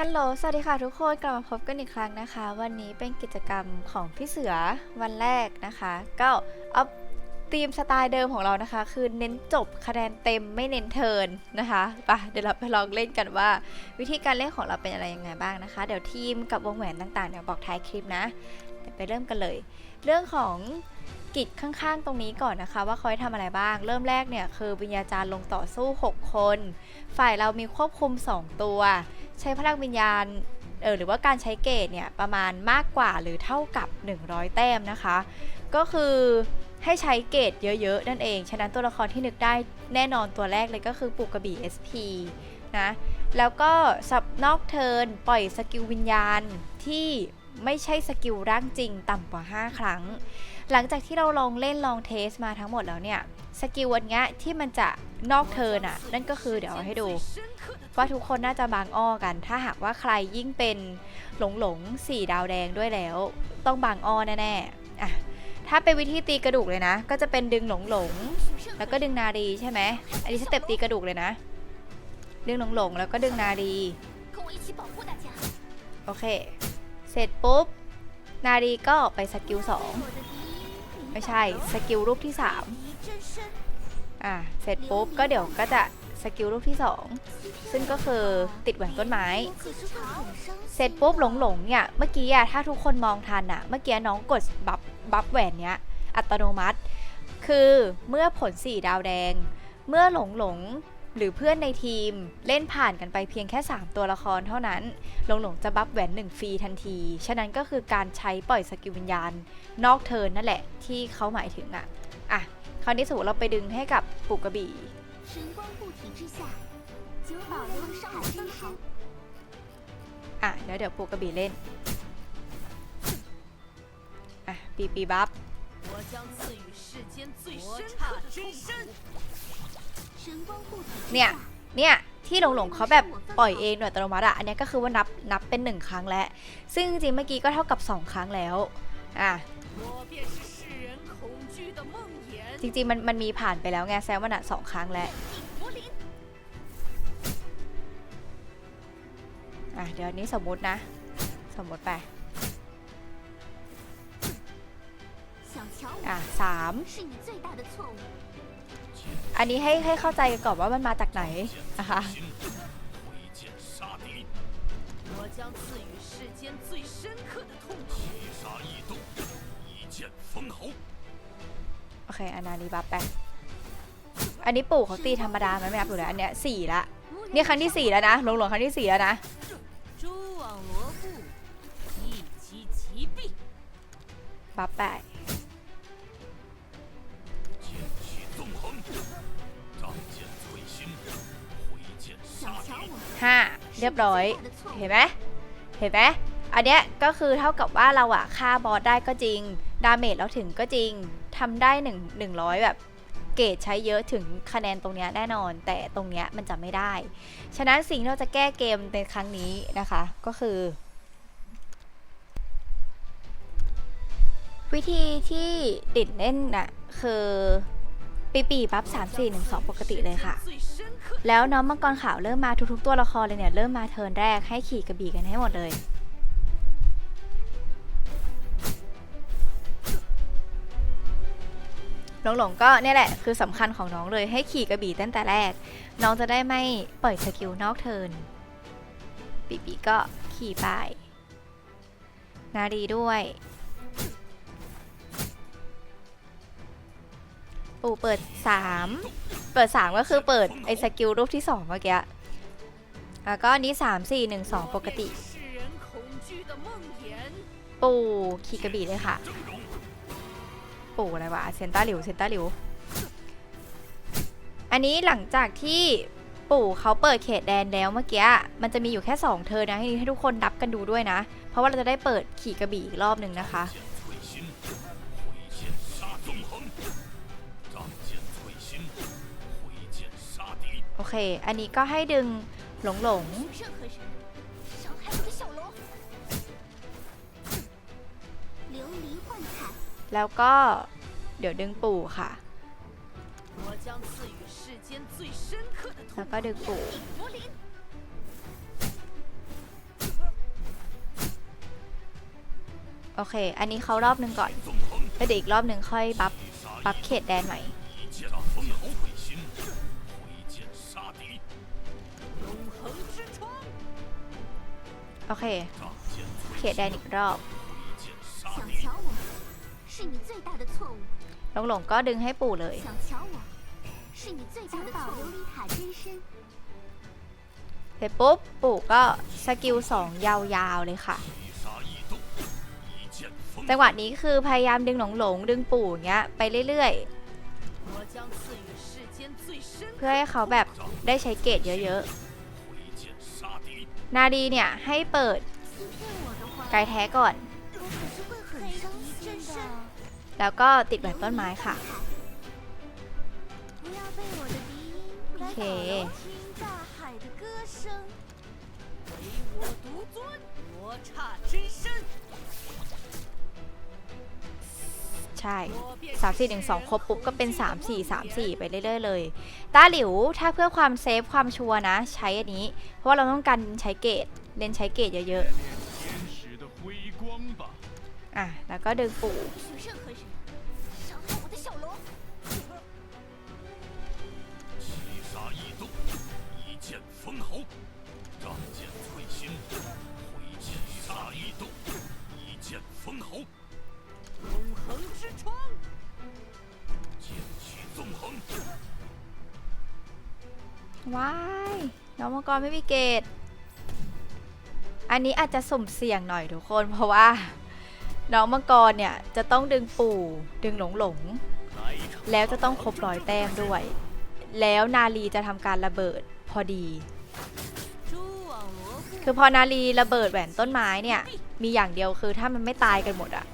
ฮัลโหล สวัสดีค่ะทุกคน กลับมาพบกันอีกครั้งนะคะ วันนี้เป็นกิจกรรมของพี่เสือวันแรกนะคะ ก็เอาธีมสไตล์เดิมของเรานะคะ คือเน้นจบคะแนนเต็มไม่เน้นเทินนะคะไปะเดี๋ยวเราไปลองเล่นกันว่า วิธีการเล่นของเราเป็นอะไรยังไงบ้างนะคะ เดี๋ยวทีมกับวงแหวนต่างๆเดี๋ยวบอกท้ายคลิปนะเดี๋ยวไปเริ่มกันเลย เรื่องของกิจข้างๆ ตรงนี้ก่อนนะคะ ว่าเขาให้ทำอะไรบ้าง เริ่มแรกเนี่ยคือวิญญาจารย์ลงต่อสู้ 6 คน ฝ่ายเรามีควบคุม 2 ตัว ใช้พลังวิญญาณเออหรือว่าการใช้เกรดเนี่ยประมาณมากกว่าหรือเท่ากับ 100 แต้มนะคะ ก็คือให้ใช้เกรดเยอะๆ นั่นเอง ฉะนั้นตัวละครที่นึกได้แน่นอนตัวแรกเลยก็คือปูกระบี่ SP นะแล้วก็สับนอกเทินปล่อยสกิลวิญญาณที่ไม่ใช่สกิลร่างจริงต่ำกว่า 5 ครั้ง หลังจากที่เราลองเล่นลองเทสมาทั้งหมดแล้วเนี่ยสกิลวันนี้ที่มันจะนอกเทินอะนั่นก็คือเดี๋ยวให้ดู ว่าทุกคนน่าจะบางอ้อกัน ถ้าหากว่าใครยิ่งเป็นหลงหลงสี่ดาวแดงด้วยแล้ว ต้องบางอ้อแน่ๆอะถ้าเป็นวิธีตีกระดูกเลยนะ ก็จะเป็นดึงหลงหลงแล้วก็ดึงนาดีใช่ไหมอันนี้สเต็ปตีกระดูกเลยนะ ดึงหลงหลงแล้วก็ดึงนาดีโอเค เสร็จปุ๊บ นาดีก็ไปสกิลสอง ไม่ใช่สกิลรูปที่สามอะเสร็จปุ๊บก็เดี๋ยวก็จะสกิลรูปที่สองซึ่งก็คือติดแหวนต้นไม้ เสร็จปุ๊บหลงหลงเนี่ยเมื่อกี้อะถ้าทุกคนมองทันอะเมื่อกี้น้องกดบัฟบัฟแหวนเนี้ยอัตโนมัติ คือเมื่อผลสีดาวแดง เมื่อหลงหลง หรือเพื่อนในทีมเล่นผ่านกันไปเพียงแค่ 3 ตัวละครเท่านั้น หลงหลงจะบัฟแหวนหนึ่งฟรีทันที ฉะนั้นก็คือการใช้ปล่อยสกิลวิญญาณ นอกเทิร์นนั่นแหละที่เขาหมายถึงอะอ่ะ คราวนี้สมมติเราไปดึงให้กับปุกกระบี่ 神光护体之下，九保留上海分毫。 อ่ะ เดี๋ยวเดี๋ยวปุกกระบี่เล่น อ่ะ ปีปีบัฟ 我将赐予世间最深刻的真身。 เนี่ยเนี่ยที่หลงหลงเขาแบบปล่อยเองหน่วยอัตโนมัติอะอันนี้ก็คือว่านับนับเป็นหนึ่งครั้งแล้ว ซึ่งจริงเมื่อกี้ก็เท่ากับ 2 ครั้งแล้วอะจริงๆมันมันมีผ่านไปแล้วไงแซมมันอะสองครั้งแล้วอะเดี๋ยวนี้สมมตินะ สมมติไปอะสาม อันนี้ให้ให้เข้าใจกันก่อนว่ามันมาจากไหนนะคะโอเคอันนานี้บัฟไปอันนี้ปู่เขาตีธรรมดาไหมไม่รับอยู่แล้วอันเนี้ยสี่ละนี่ครั้งที่สี่แล้วนะหลงหลงครั้งที่สี่แล้วนะบัฟไป ห้าเรียบร้อย เห็นไหมเห็นไหมอันเนี้ยก็คือเท่ากับว่าเราอะฆ่าบอสได้ก็จริง ดาเมจเราถึงก็จริง ทำได้หนึ่งหนึ่งร้อยแบบเกรดใช้เยอะถึงคะแนนตรงเนี้ยแน่นอน แต่ตรงเนี้ยมันจะไม่ได้ ฉะนั้นสิ่งที่เราจะแก้เกมในครั้งนี้นะคะ ก็คือ วิธีที่ติดเล่นนะ่ะคือ ปีปีปั๊บสามสี่หนึ่งสองปกติเลยค่ะ แล้วน้องมังกรขาวเริ่มมาทุกๆ ตัวละครเลยเนี่ย เริ่มมาเทิร์นแรกให้ขี่กระบี่กันให้หมดเลยน้องหลงก็เนี่ยแหละคือสำคัญของน้องเลยให้ขี่กระบี่ตั้งแต่แรก น้องจะได้ไม่ปล่อยสกิลนอกเทินปีปีก็ขี่ไป นาดีด้วย ปู่เปิดสามเปิดสามก็คือเปิดไอ้สกิลรูปที่สองเมื่อกี้แล้วก็อันนี้สามสี่หนึ่งสองปกติ ปู่คีกระบี่เลยค่ะ ปู่อะไรวะเซนต้าหลิวเซนต้าหลิว อันนี้หลังจากที่ปู่เขาเปิดเขตแดนแล้วเมื่อกี้ มันจะมีอยู่แค่สองเธอนะให้ให้ทุกคนนับกันดูด้วยนะ เพราะว่าเราจะได้เปิดขี่กระบี่อีกรอบหนึ่งนะคะ อเค อันนี้ก็ให้ดึงหลงหลงแล้วก็เดี๋ยวดึงปู่ค่ะ แล้วก็ดึงปู่ โอเค อันนี้เขารอบหนึ่งก่อนแล้วเดี๋ยวอีกรอบหนึ่งค่อยปับปับเขตแดนใหม่ โอเค เขตแดนอีกรอบลงหลงก็ดึงให้ปู่เลย เสร็จปุ๊บ ปู่ก็สกิลสองยาวๆเลยค่ะ จังหวะนี้คือพยายามดึงหลงหลงดึงปู่เงี้ยไปเรื่อยๆ เพื่อให้เขาแบบได้ใช้เกตเยอะๆ นาดีเนี่ยให้เปิด 欺骗我的话， ไกลแท้ก่อน 我可是会很伤心的。 แล้วก็ติดแหวนต้นไม้ค่ะ 不要被我的笛音来โอเค 打扰听大海的歌声。唯我独尊，罗刹真身。 ช่ 我便 สาม 是 สี่หนึ่งสองครบปุ๊บก็เป็น 3 4 3 4 ไปเรื่อยๆเลย ต้าหลิวถ้าเพื่อความเซฟความชัวร์นะ ใช้อันนี้ เพราะว่าเราต้องการใช้เกรดเล่นใช้เกรดเยอะ 天使的辉光吧。 ๆ อ่ะ แล้วก็ดึงปู่ 不许任何人伤害我的小龙。击杀异动，一剑封喉， ว้ายน้องมังกรไม่มีเกตอันนี้อาจจะสมเสี่ยงหน่อยทุกคน เพราะว่า น้องมังกรเนี่ย จะต้องดึงปู่ดึงหลงหลง แล้วจะต้องครบร้อยแต้มด้วย แล้วนาลีจะทำการระเบิดพอดี คือพอนาลีระเบิดแหวนต้นไม้เนี่ย มีอย่างเดียวคือถ้ามันไม่ตายกันหมดอะ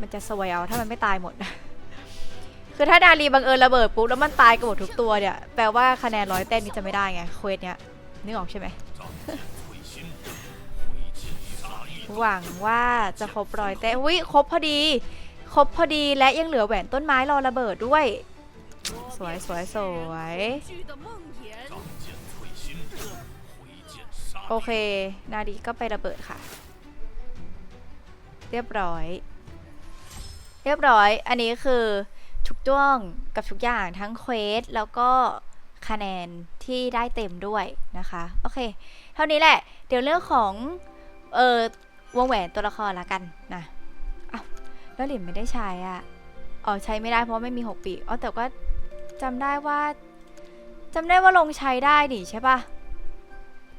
มันจะสวยเอาถ้ามันไม่ตายหมด คือถ้าดารีบังเอิญระเบิดปุ๊บแล้วมันตายกันหมดทุกตัวเนี่ยแปลว่าคะแนนร้อยเต้นนี้จะไม่ได้ไงเควสเนี้ยนึกออกใช่ไหมหวังว่าจะครบร้อยเต้นอุ้ยครบพอดีครบพอดีและยังเหลือแหวนต้นไม้รอระเบิดด้วย สวยสวยสวยโอเค นาดีก็ไประเบิดค่ะ เรียบร้อย เรียบร้อย อันนี้คือ ทุกจ้วงกับทุกอย่างทั้งเควสแล้วก็คะแนนที่ได้เต็มด้วยนะคะ โอเค เท่านี้แหละ เดี๋ยวเรื่องของ เออวงแหวนตัวละครละกันนะอ้าวแล้วเหรียญไม่ได้ใช้อะอ๋อใช้ไม่ได้เพราะไม่มีหกปีอ๋อแต่ก็จำได้ว่าจำได้ว่าลงใช้ได้ดิใช่ปะ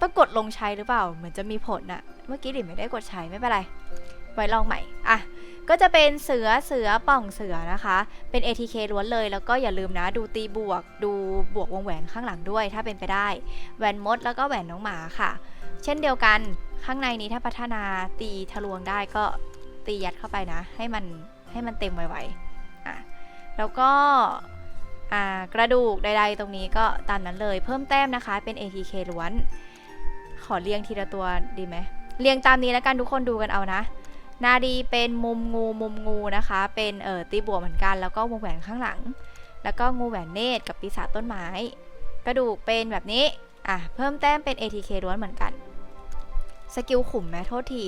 ต้องกดลงใช้หรือเปล่า เหมือนจะมีผลน่ะเมื่อกี้หลินไม่ได้กดใช้ไม่เป็นไร ไว้ลองใหม่ อะ ก็จะเป็นเสือเสือป่องเสือนะคะ เป็น ATK ล้วนเลย แล้วก็อย่าลืมนะดูตีบวก ดูบวกวงแหวนข้างหลังด้วย ถ้าเป็นไปได้แหวนมดแล้วก็แหวนน้องหมาค่ะ เช่นเดียวกันข้างในนี้ถ้าพัฒนาตีทะลวงได้ก็ตียัดเข้าไปนะ ให้มันให้มันเต็มไวๆอะแล้วก็กระดูกใดๆตรงนี้ก็ตามนั้นเลยเพิ่มแต้มนะคะเป็น ATK ล้วน ขอเรียงทีละตัวดีไหมเรียงตามนี้แล้วกันทุกคนดูกันเอานะ นาดีเป็นมุมงูมุมงูนะคะ เป็นเอ่อตีบัวเหมือนกัน แล้วก็วงแหวนข้างหลัง แล้วก็งูแหวนเนตรกับปีศาจต้นไม้ กระดูกเป็นแบบนี้ อะ เพิ่มแต้มเป็น ATK ล้วนเหมือนกัน สกิลขุมแม้โทษที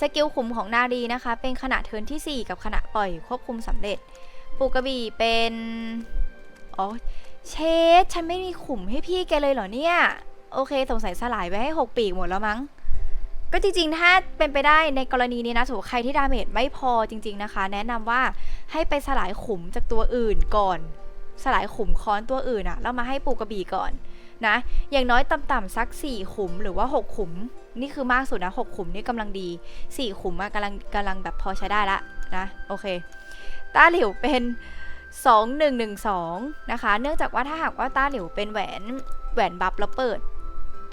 สกิลขุมของนาดีนะคะ เป็นขณะเทินที่ 4 กับขณะปล่อยควบคุมสำเร็จ ปูกระบี่เป็น อ๋อ เชดฉันไม่มีขุมให้พี่แกเลยเหรอเนี่ย โอเคสงสัยสลายไปให้ 6 ปีกหมดแล้วมั้ง ก็จริงๆ ถ้าเป็นไปได้ในกรณีนี้นะสมมติใครที่ดาเมจไม่พอจริง ๆนะคะ แนะนำว่าให้ไปสลายขุมจากตัวอื่นก่อน สลายขุมค้อนตัวอื่นอะแล้วมาให้ปูกระบี่ก่อนนะ อย่างน้อยต่ำๆสัก 4 ขุมหรือว่า 6 ขุม นี่คือมากสุดนะ 6 ขุมนี่กำลังดี 4 ขุมอะกำลังกำลังแบบพอใช้ได้ละนะโอเคต้าหลิวเป็น 2112 นะคะ เนื่องจากว่าถ้าหากว่าต้าหลิวเป็นแหวนแหวนบัฟแล้วเปิด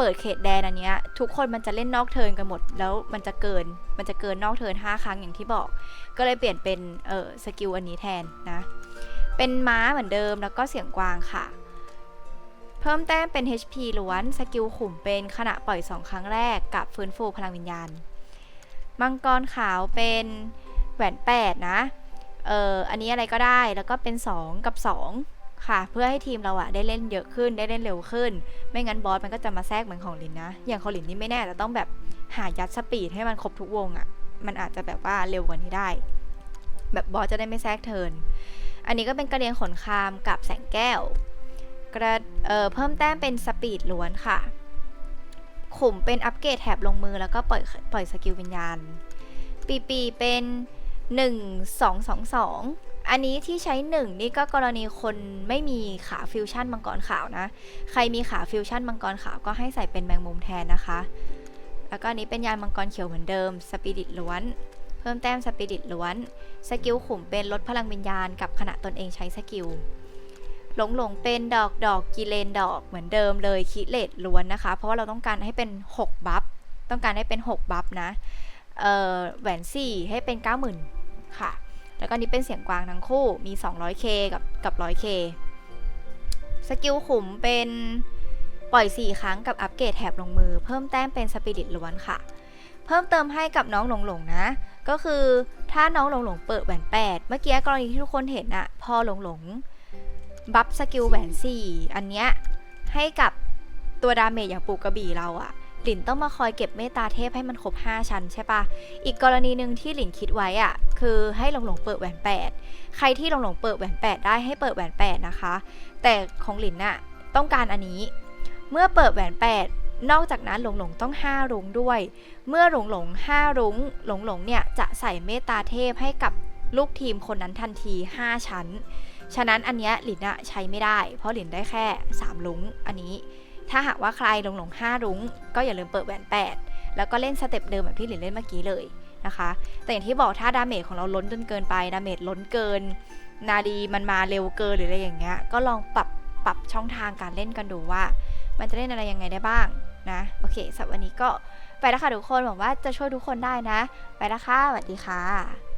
เปิดเขตแดนอันเนี้ยทุกคนมันจะเล่นนอกเทิร์นกันหมด แล้วมันจะเกินมันจะเกินนอกเทิร์น5ครั้งอย่างที่บอก ก็เลยเปลี่ยนเป็นเออสกิลอันนี้แทนนะ เป็นม้าเหมือนเดิมแล้วก็เสียงกวางค่ะ เพิ่มแต้มเป็น HP ล้วนสกิลขุมเป็นขณะปล่อย 2 ครั้งแรกกับฟื้นฟูพลังวิญญาณ มังกรขาวเป็นแหวน 8 นะเอออันนี้อะไรก็ได้แล้วก็เป็น 2 กับ 2 ค่ะ เพื่อให้ทีมเราอะได้เล่นเยอะขึ้นได้เล่นเร็วขึ้น ไม่งั้นบอสมันก็จะมาแทรกเหมือนของลินนะ อย่างของลินนี่ไม่แน่แต่ต้องแบบหายัดสปีดให้มันครบทุกวงอะมันอาจจะแบบว่าเร็วกว่านี้ได้ แบบบอสจะได้ไม่แทรกเทิร์นอันนี้ก็เป็นกระเรียงขนคามกับแสงแก้วกระเเพิ่มแต้มเป็นสปีดล้วนค่ะ ขุมเป็นอัปเกรดแถบลงมือแล้วก็ปล่อยปล่อยสกิลวิญญาณ ปีปีเป็น 1 2 2 2 อันนี้ที่ใช้1นี่ก็กรณีคนไม่มีขาฟิวชั่นมังกรขาวนะ ใครมีขาฟิวชั่นมังกรขาวก็ให้ใส่เป็นแมงมุมแทนนะคะ แล้วก็อันนี้เป็นยานมังกรเขียวเหมือนเดิมสปิริตล้วน เพิ่มแต้มสปิริตล้วน สกิลขุมเป็นลดพลังวิญญาณกับขณะตนเองใช้สกิลหลงหลงเป็นดอกดอกกิเลนดอกเหมือนเดิมเลยคิเลตล้วนนะคะ เพราะว่าเราต้องการให้เป็น 6 บัฟต้องการให้เป็น 6 บัฟนะแหวน4ให้เป็น 90,000 ค่ะ แล้วก็นนี้เป็นเสียงกวางทั้งคู่มี 200k กับกับ 100k สกิลขุมเป็นปล่อย 4 ครั้งกับอัปเกรดแถบลงมือ เพิ่มแต้มเป็นสปิริตล้วนค่ะ เพิ่มเติมให้กับน้องหลงหลงนะ ก็คือถ้าน้องหลงหลงเปิดแหวน8 เมื่อกี้กรณีที่ทุกคนเห็นอะพอหลงหลงบัฟสกิลแหวน 4 อันเนี้ยให้กับตัวดาเมจอย่างปูกระบี่เราอะ หลินต้องมาคอยเก็บเมตตาเทพให้มันครบ 5 ชั้นใช่ปะอีกกรณีหนึ่งที่หลินคิดไว้อะคือให้หลงหลงเปิดแหวน 8 ใครที่หลงหลงเปิดแหวน 8 ได้ให้เปิดแหวน 8 นะคะ แต่ของหลินน่ะต้องการอันนี้ เมื่อเปิดแหวน 8 นอกจากนั้นหลงหลงต้อง 5 รุ้งด้วย เมื่อหลงหลง5รุ้งหลงหลงเนี่ยจะใส่เมตตาเทพให้กับลูกทีมคนนั้นทันที 5 ชั้น ฉะนั้นอันเนี้ยหลินอะใช้ไม่ได้ เพราะหลินได้แค่3รุ้งอันนี้ ถ้าหากว่าใครหลงหลง5รุ้ง ก็อย่าลืมเปิดแหวน 8 แล้วก็เล่นสเต็ปเดิมแบบที่หลินเล่นเมื่อกี้เลยนะคะ แต่อย่างที่บอกถ้าดาเมจของเราล้นจนเกินไปดาเมจล้นเกิน นาดีมันมาเร็วเกินหรืออะไรอย่างเงี้ยก็ลองปรับปรับช่องทางการเล่นกันดูว่า มันจะเล่นอะไรยังไงได้บ้างนะโอเคสำหรับวันนี้ก็ไปแล้วค่ะทุกคนหวังว่าจะช่วยทุกคนได้นะ ไปแล้วค่ะสวัสดีค่ะ